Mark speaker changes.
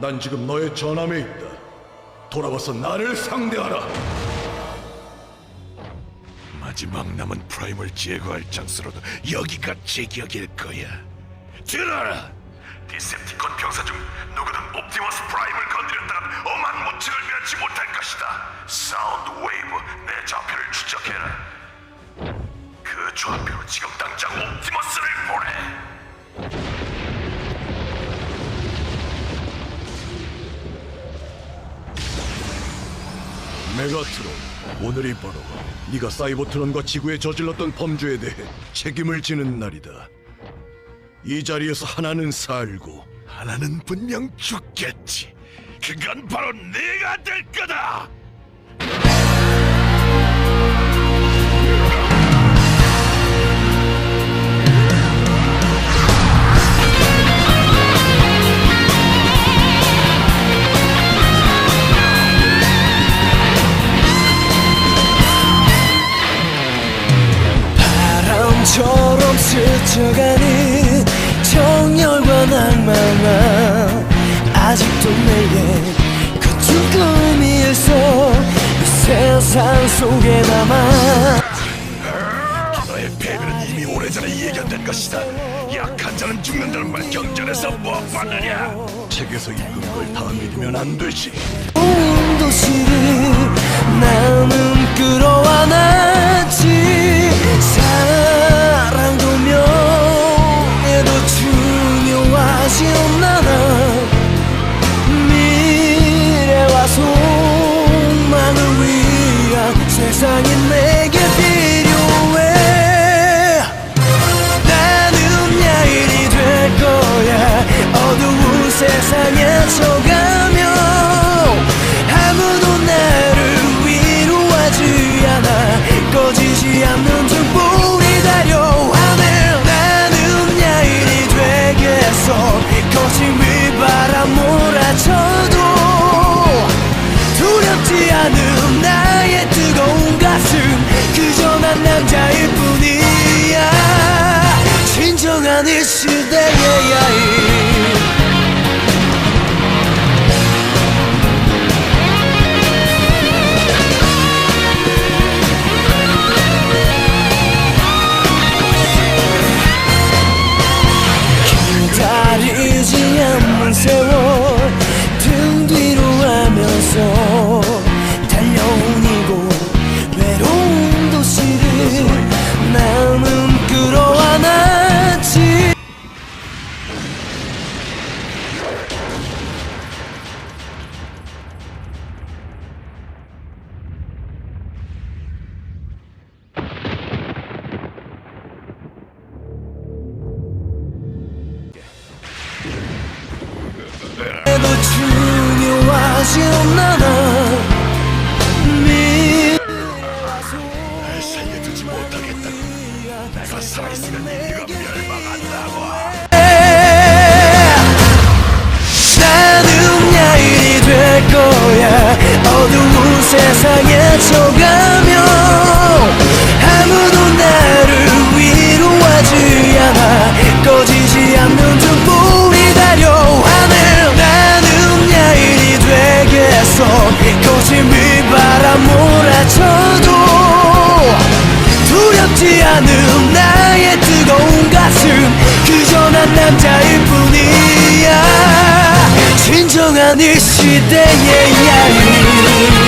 Speaker 1: 난 지금 너의 전함에 있다. 돌아와서 나를 상대하라.
Speaker 2: 마지막 남은 프라임을 제거할 장소로도 여기가 제격일 거야. 들어라! 디셉티콘 병사 중 누구든 옵티머스 프라임을 건드렸다간 엄한 무책을 면치 못할 것이다. 사운드 웨이브 내 좌표를 추적해라. 그 좌표로 지금 당장 옵티머스를 보내.
Speaker 1: 메가트론, 오늘이 바로 네가 사이버트론과 지구에 저질렀던 범죄에 대해 책임을 지는 날이다. 이 자리에서 하나는 살고
Speaker 2: 하나는 분명 죽겠지. 그건 바로 내가 될 거다.
Speaker 3: 스쳐가는 정열과 낭만아 아직도 내게 거친 꿈이 있어 이 세상 속에 남아
Speaker 2: 너의 패배는 이미 오래전에 예견된 것이다. 약한 자는 죽는다는 말 경전에서 못 봤느냐?
Speaker 1: 책에서 읽은 걸 다 믿으면 안 되지.
Speaker 3: 온 도시를 나는 끌어안았 어두운 세상에 쳐가며 아무도 나를 위로하지 않아. 꺼지지 않는 등불이 달려하네 나는 야인이 되겠어. 거친 비바람 몰아쳐도 두렵지 않은 나의 뜨거운 가슴. 그저 난 남자일 뿐이야 진정한 이 시대의 야인